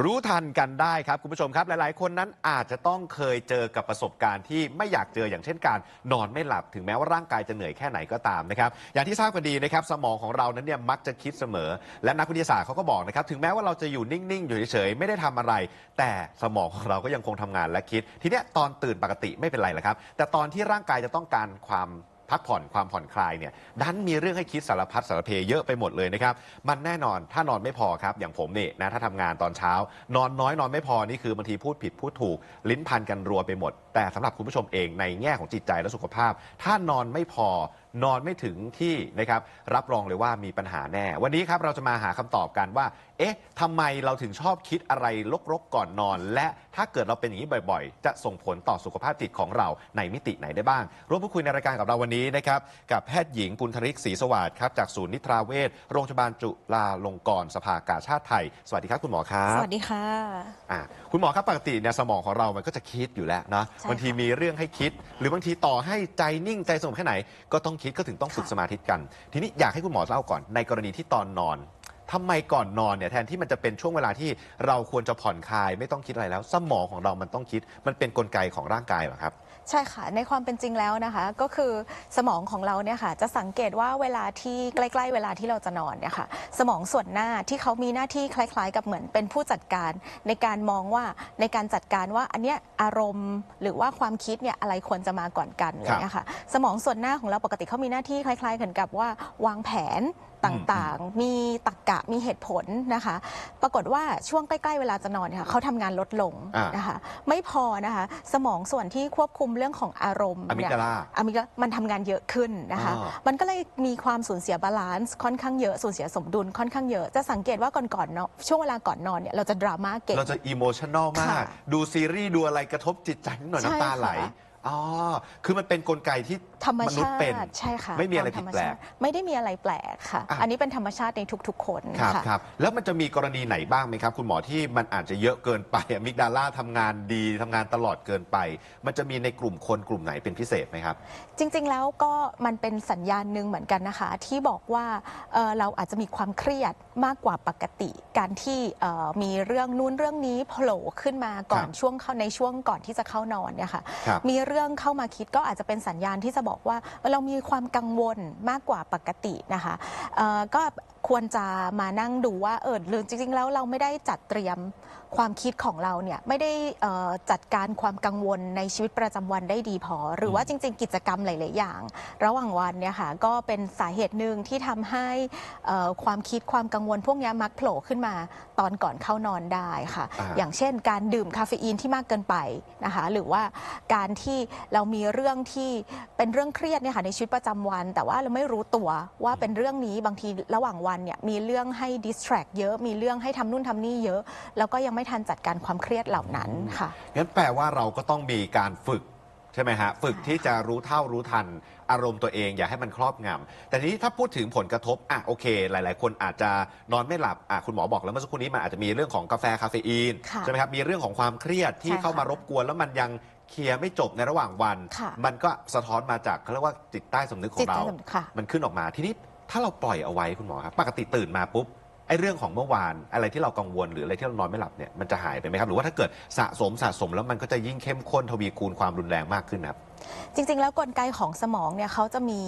รู้ทันกันได้ครับคุณผู้ชมครับ หลาย ๆ คนนั้นอาจจะต้องเคยเจอกับประสบการณ์ที่ไม่อยากเจออย่างเช่นการนอนไม่หลับถึงแม้ว่าร่างกายจะเหนื่อยแค่ไหนก็ตามนะครับ อย่างที่ทราบกันดีนะครับสมองของเรานั้นเนี่ยมักจะคิดเสมอ และนักวิทยาศาสตร์เขาก็บอกนะครับถึงแม้ว่าเราจะอยู่นิ่ง ๆ อยู่เฉย ๆ ไม่ได้ทำอะไร แต่สมองของเราก็ยังคงทำงานและคิด ทีเนี้ยตอนตื่นปกติไม่เป็นไรหรอกครับ แต่ตอนที่ร่างกายจะต้องการความ พักผ่อนความผ่อนคลายเนี่ยดันมีเรื่องให้คิดสารพัดสารเพเยอะไปหมดเลยนะครับ มันแน่นอนถ้านอนไม่พอครับ อย่างผมนี่นะถ้าทำงานตอนเช้า นอนน้อยนอนไม่พอนี่คือบางทีพูดผิดพูดถูก ลิ้นพันกันรัวไปหมด แต่สำหรับคุณผู้ชมเองในแง่ของจิตใจและสุขภาพ ถ้านอนไม่พอ นอนไม่ถึงที่นะครับรับรองเลยว่ามีปัญหาแน่ วันนี้ครับเราจะมาหาคำตอบกันว่า เอ๊ะทำไมเราถึงชอบคิดอะไรลกๆก่อนนอน และถ้าเกิดเราเป็นอย่างนี้บ่อยๆ จะส่งผลต่อสุขภาพจิตของเราในมิติไหนได้บ้าง ร่วมพูดคุยในรายการกับเราวันนี้นะครับกับแพทย์หญิงปุณธริกศรีสวัสดิ์ครับจากศูนย์นิทราเวชโรงพยาบาลจุฬาลงกรณ์สภากาชาติไทย สวัสดีครับคุณหมอครับ สวัสดีค่ะ อะคุณหมอครับปกติเนี่ยสมองของเรามันก็จะคิดอยู่แล้วเนาะใช่ค่ะ บางทีมีเรื่องให้คิด หรือบางทีต่อให้ใจนิ่งใจสงบแค่ไหนก็ต้องคิดก็ถึงต้องฝึกค่ะสมาธิกัน ทีนี้อยากให้คุณหมอเล่าก่อนในกรณีที่ตอนนอน ทำไมก่อนนอนเนี่ยแทนที่มันจะเป็นช่วงเวลาที่เราควรจะผ่อนคลาย ไม่ต้องคิดอะไรแล้ว สมองของเรามันต้องคิด มันเป็นกลไกของร่างกายเหรอครับ ใช่ค่ะ ในความเป็นจริงแล้วนะคะ ก็คือสมองของเราเนี่ยค่ะจะสังเกตว่าเวลาที่ใกล้ๆ เวลาที่เราจะนอนเนี่ยค่ะสมองส่วนหน้าที่เขามีหน้าที่คล้าย ๆ กับเหมือนเป็นผู้จัดการ ในการมองว่าในการจัดการว่าอันเนี้ยอารมณ์หรือว่าความคิดเนี่ยอะไรควรจะมาก่อนกันอะไรเงี้ยค่ะสมองส่วนหน้าของเราปกติเขามีหน้าที่คล้าย ๆ กันกับว่าวางแผน ต่างๆ มีตรรกะมีเหตุผลนะคะ ปรากฏว่าช่วงใกล้ๆเวลาจะนอนเนี่ยค่ะเขาทำงานลดลงอ่านนะคะไม่พอนะคะสมองส่วนที่ควบคุมเรื่องของอารมณ์อะมิเนี่กยดาลาอะมิกดามันทำงานเยอะขึ้นนะคะอ๋อมันก็เลยมีความสูญเสียบาลานซ์ค่อนข้างเยอะสูญเสียสมดุลค่อนข้างเยอะจะสังเกตว่าก่อนก่อนๆเนาะช่วงเวลาก่อนนอนเนี่ยเราจะดราม่าเก่งเราจะอิโมชัน a ลมากค่ะดูซีรีส์ดูอะไรกระทบจิตใจนิดหน่อยใช่น้ำตาไหลค่ะ อ๋อ คือมันเป็นกลไกที่ธรรมมนุษชาย์เป็นติใช่ค่ะไม่มีอะไรตาธผิดรรมแปลกชาติไม่ได้มีอะไรแปลกค่ะ อะ อันนี้เป็นธรรมชาติในทุกๆ คนครับค่ะ ครับแล้วมันจะมีกรณีไหนบ้างไหมครับ คุณหมอที่มันอาจจะเยอะเกินไปอะมิกดาล่าทำงานดีทำงานตลอดเกินไป มันจะมีในกลุ่มคนกลุ่มไหนเป็นพิเศษไหมครับ จริงๆแล้วก็มันเป็นสัญญาณหนึ่งเหมือนกันนะคะ ที่บอกว่าเอ่อเราอาจจะมีความเครียดมากกว่าปกติ การที่เอ่อมีเรื่องนู้นเรื่องนี้โผล่ขึ้นมาก่อนครับช่วงเข้าในช่วงก่อนที่จะเข้านอนเนี่ยค่ะครับ มีเรื่องเข้ามาคิดก็อาจจะเป็นสัญญาณที่จะบอกว่าเรามีความกังวลมากกว่าปกตินะคะก็ ควรจะมานั่งดูว่าเออหรือจริง ๆ แล้วเราไม่ได้จัดเตรียมความคิดของเราเนี่ยไม่ได้เอ่อจัดการความกังวลในชีวิตประจำวันได้ดีพอ หรือว่าจริง ๆ กิจกรรมหลาย ๆ อย่าง ระหว่างวันเนี่ยค่ะก็เป็นสาเหตุหนึ่งที่ทำให้เอ่อความคิดความกังวล พวกเนี้ยมักโผล่ขึ้นมาตอนก่อนเข้านอนได้ค่ะอ่าอย่างเช่น การดื่มคาเฟอีนที่มากเกินไปนะคะหรือว่าการที่เรามีเรื่องที่เป็นเรื่องเครียดเนี่ยค่ะในชีวิตประจำวัน แต่ว่าเราไม่รู้ตัวว่าเป็นเรื่องนี้บางทีระหว่างวันเนี่ยมีเรื่องให้ distract เยอะ มีเรื่องให้ทำนู่นทำนี่เยอะ แล้วก็ยังไม่ทันจัดการความเครียดเหล่านั้นค่ะ งั้นแปลว่าเราก็ต้องมีการฝึกใช่ไหมฮะ ฝึกที่จะรู้เท่ารู้ทัน อารมณ์ตัวเองอย่าให้มันครอบงำแต่ทีนี้ถ้าพูดถึงผลกระทบอะโอเค หลาย ๆ คนอาจจะนอนไม่หลับอะคุณหมอบอกแล้วเมื่อสักครู่นี้มันอาจจะมีเรื่องของกาแฟคาเฟอีนค่ะใช่ไหมครับมีเรื่องของความเครียดที่ใช่ค่ะเข้ามารบกวนแล้วมันยังเคลียร์ไม่จบในระหว่างวัน ค่ะ มันก็สะท้อนมาจากเขาเรียกว่าจิตใต้สำนึกขอจิตงเราใต้สำนึกค่ะ มันขึ้นออกมาทีนี้ ถ้าเราปล่อยเอาไว้คุณหมอครับปกติตื่นมาปุ๊บไอ้เรื่องของเมื่อวานอะไรที่เรากังวลหรืออะไรที่เรานอนไม่หลับเนี่ยมันจะหายไปไหมครับ หรือว่าถ้าเกิดสะสมสะสมแล้วมันก็จะยิ่งเข้มข้นทวีคูณความรุนแรงมากขึ้นครับ จริง ๆ แล้วกลไกของสมองเนี่ยเขาจะมี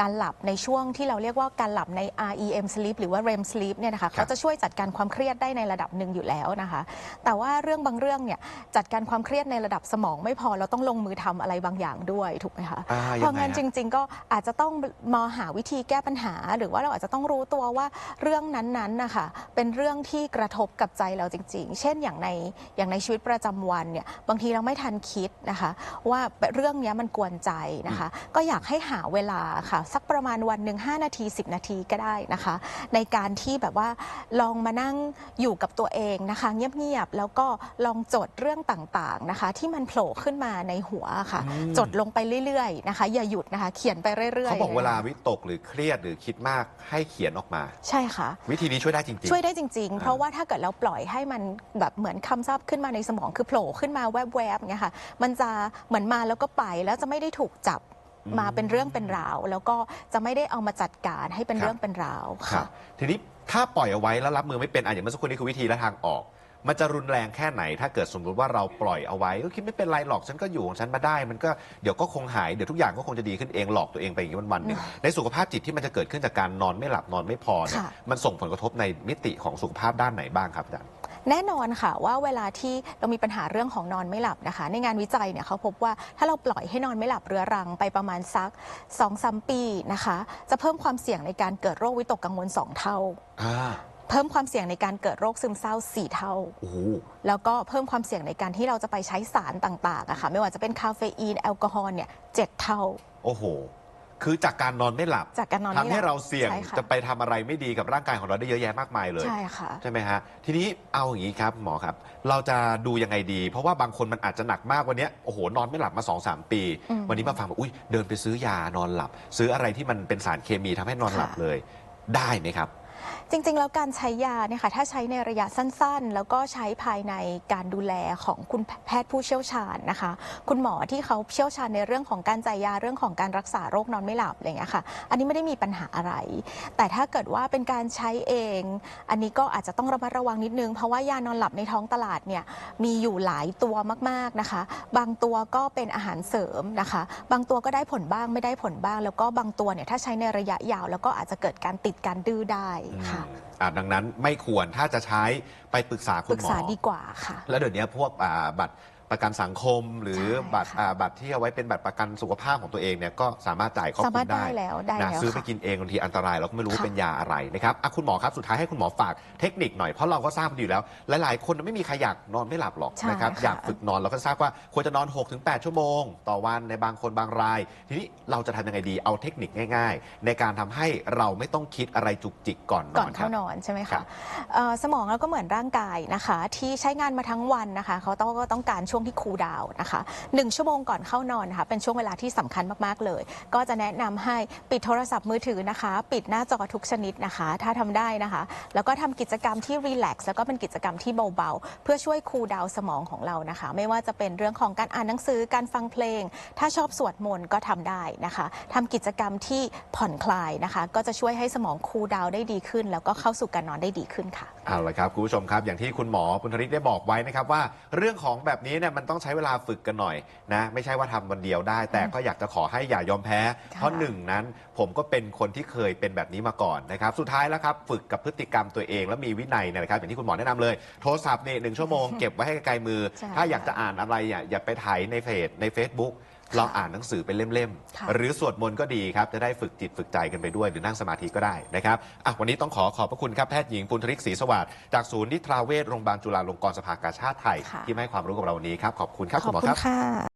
การหลับในช่วงที่เราเรียกว่าการหลับใน REM sleep หรือว่า REM sleep เนี่ยนะคะเขาจะช่วยจัดการความเครียดได้ในระดับหนึ่งอยู่แล้วนะคะ แต่ว่าเรื่องบางเรื่องเนี่ยจัดการความเครียดในระดับสมองไม่พอเราต้องลงมือทำอะไรบางอย่างด้วยถูกไหมคะอ่าเพราะงั้นยังไงจฮะริง ๆ ก็อาจจะต้องมาหาวิธีแก้ปัญหา หรือว่าเราอาจจะต้องรู้ตัวว่าเรื่องนั้นๆนะคะเป็นเรื่องที่กระทบกับใจเราจริง ๆ เช่นอย่างในอย่างในชีวิตประจำวันเนี่ยบางทีเราไม่ทันคิดนะคะ ว่าเรื่องเนี้ยมันกวนใจนะคะ ก็อยากให้หาเวลาค่ะ สักประมาณวันหนึ่ง5นาที 10 นาทีก็ได้นะคะ ในการที่แบบว่าลองมานั่งอยู่กับตัวเองนะคะ เงียบๆแล้วก็ลองจดเรื่องต่างๆนะคะ ที่มันโผล่ขึ้นมาในหัวค่ะอืมจดลงไปเรื่อยๆนะคะ อย่าหยุดนะคะ เขียนไปเรื่อยๆเขาบอกเวลานะคะวิตกหรือเครียดหรือคิดมากให้เขียนออกมา ใช่ค่ะ วิธีนี้ช่วยได้จริงๆ ช่วยได้จริงๆอ่าเพราะว่าถ้าเกิดเราปล่อยให้มันแบบเหมือนคำซับขึ้นมาในสมองคือโผล่ขึ้นมาแวบๆอย่างเงี้ยค่ะ มันจะเหมือนมาแล้วก็ไปแล้วจะไม่ได้ถูกจับมาเป็นเรื่องเป็นราว แล้วก็จะไม่ได้เอามาจัดการให้เป็นเรื่องเป็นราวครัค่ะบทีนี้ถ้าปล่อยเอาไว้แล้วรับมือไม่เป็นอะอย่างเมื่อสักครู่นี้คือวิธีและทางออก มันจะรุนแรงแค่ไหน ถ้าเกิดสมมติว่าเราปล่อยเอาไว้ก็คิดไม่เป็นไรหรอกฉันก็อยู่ของฉันมาได้ มันก็เดี๋ยวก็คงหายเดี๋ยวทุกอย่างก็คงจะดีขึ้นเองหลอกตัวเองไปอย่างนี้วันๆหนึ่งในสุขภาพจิตที่มันจะเกิดขึ้นจากการนอนไม่หลับนอนไม่พอเนี่ยค่ะมันส่งผลกระทบในมิติของสุขภาพด้านไหนบ้างครับอาจารย์ แน่นอนค่ะว่าเวลาที่เรามีปัญหาเรื่องของนอนไม่หลับนะคะ ในงานวิจัยเนี่ยเขาพบว่าถ้าเราปล่อยให้นอนไม่หลับเรื้อรังไปประมาณสัก2อสปีนะคะ จะเพิ่มความเสี่ยงในการเกิดโรควิตกกังวล 2 เท่าอ่าเพิ่มความเสี่ยงในการเกิดโรคซึมเศร้า 4 เท่าโอ้โหแล้วก็เพิ่มความเสี่ยงในการที่เราจะไปใช้สารต่างๆอะค่ะไม่ว่าจะเป็นคาเฟอีนแอลกอฮอล์เนี่ยเจ็ดเท่า โอ้โห คือจากการนอนไม่หลับจากการนอนไม่หลับทำให้เราเสี่ยงใช่ค่ะจะไปทำอะไรไม่ดีกับร่างกายของเราได้เยอะแยะมากมายเลย ใช่ค่ะ ใช่ไหมฮะ ทีนี้เอาอย่างนี้ครับหมอครับ เราจะดูยังไงดี เพราะว่าบางคนมันอาจจะหนักมากวันเนี้ยโอ้โห นอนไม่หลับมา2อสปี อืมวันนี้มาฟังบอกอุ้ยเดินไปซื้อยานอนหลับ ซื้ออะไรที่มันเป็นสารเคมีทำให้นอนหลับค่ะ เลย ได้ไหมครับ จริงๆ แล้วการใช้ยาเนี่ยค่ะถ้าใช้ในระยะสั้นๆ แล้วก็ใช้ภายในการดูแลของคุณแพทย์ผู้เชี่ยวชาญนะคะ คุณหมอที่เขาเชี่ยวชาญในเรื่องของการจ่ายยาเรื่องของการรักษาโรคนอนไม่หลับอะไรอย่างเงี้ยค่ะ อันนี้ไม่ได้มีปัญหาอะไร แต่ถ้าเกิดว่าเป็นการใช้เอง อันนี้ก็อาจจะต้องระมัดระวังนิดนึง เพราะว่ายานอนหลับในท้องตลาดเนี่ยมีอยู่หลายตัวมากๆนะคะ บางตัวก็เป็นอาหารเสริมนะคะ บางตัวก็ได้ผลบ้างไม่ได้ผลบ้าง แล้วก็บางตัวเนี่ยถ้าใช้ในระยะยาว แล้วก็อาจจะเกิดการติดการดื้อได้ค่ะอืมอ่าดังนั้นไม่ควรถ้าจะใช้ไปปรึกษาปคุรึณกหมอ ษาดีกว่าค่ะ แล้วเดี๋ยวนี้พวกอ่าบัตร ประกันสังคมหรือใช่บัตรค่ะอ่าบัตรที่เอาไว้เป็นบัตรประกันสุขภาพของตัวเองเนี่ยก็สามารถจ่ายครอบสาคลุมารถมได้ได้แล้วได้นะแล้วซื้อไปค่ะ กินเองบางทีอันตรายเราก็ไม่รู้ว่าค่ะ เป็นยาอะไรนะครับอะคุณหมอครับสุดท้ายให้คุณหมอฝากเทคนิคหน่อยเพราะเราก็ทราบดีอยู่แล้ว หลายๆ คนไม่มีใครอยากนอนไม่หลับหรอกใช่นะครับค่ะ อยากฝึกนอนเราก็ทราบว่าควรจะนอน 6-8 ชั่วโมง ต่อวันในบางคนบางราย ทีนี้เราจะทำยังไงดีเอาเทคนิคง่าย ๆ ในการทำให้เราไม่ต้องคิดอะไรจุกจิกก่อนนก่ออนนครัเข้าบนอนใช่ไหมครัคะบ เอ่อสมองเราก็เหมือนร่างกายนะคะ ที่ใช้งานมาทั้งวันนะคะ เขาต้องก็ต้องการช่วงวงที่คูลดาวน์นะคะหนึ่งชั่วโมงก่อนเข้านอนนะคะเป็นช่วงเวลาที่สำคัญมากๆเลย ก็จะแนะนำให้ปิดโทรศัพท์มือถือนะคะ ปิดหน้าจอทุกชนิดนะคะ ถ้าทำได้นะคะ แล้วก็ทำกิจกรรมที่รีแลกซ์แล้วก็เป็นกิจกรรมที่เบาๆ เพื่อช่วยคูลดาวน์สมองของเรานะคะ ไม่ว่าจะเป็นเรื่องของการอ่านหนังสือการฟังเพลง ถ้าชอบสวดมนต์ก็ทำได้นะคะทำกิจกรรมที่ผ่อนคลายนะคะ ก็จะช่วยให้สมองคูลดาวน์ได้ดีขึ้น แล้วก็เข้าสู่การนอนได้ดีขึ้นค่ะเอาละครับคุณผู้ชมครับอย่างที่คุณหมอปุณธริกได้บอกไว้นะครับว่าเรื่องของแบบนี้เนี่ยมันต้องใช้เวลาฝึกกันหน่อยนะไม่ใช่ว่าทำวันเดียวได้ แต่ก็อยากจะขอให้อย่ายอมแพ้ เพราะหนึ่งนั้นผมก็เป็นคนที่เคยเป็นแบบนี้มาก่อนนะครับสุดท้ายแล้วครับฝึกกับพฤติกรรมตัวเองแล้วมีวินัยเนยนะครับอย่างที่คุณหมอแนะนำเลย โทรศัพท์เนี่ยหนึ่งชั่วโมงเก็บไว้ให้ไกลๆมือ ใช่ ถ้าอยากจะอ่านอะไรอะอย่าไปถ่ายในเพจใน Facebook ลองอ่านหนังสือเป็นเล่มค่ะๆหรือสวดมนต์ก็ดีครับ จะได้ฝึกจิตฝึกใจกันไปด้วย หรือนั่งสมาธิก็ได้นะครับอะวันนี้ต้องขอขอบพระคุณครับแพทย์หญิงปุณธริกศรีสวัสดิ์จากศูนย์นิทราเวชโรงพยาบาลจุฬาลงกรณ์สภากาชาติไทยค่ะที่มาให้ความรู้กับเราวันนี้ครับ ขอบคุณครับขคุอบณหมอคุคณรับค่ะ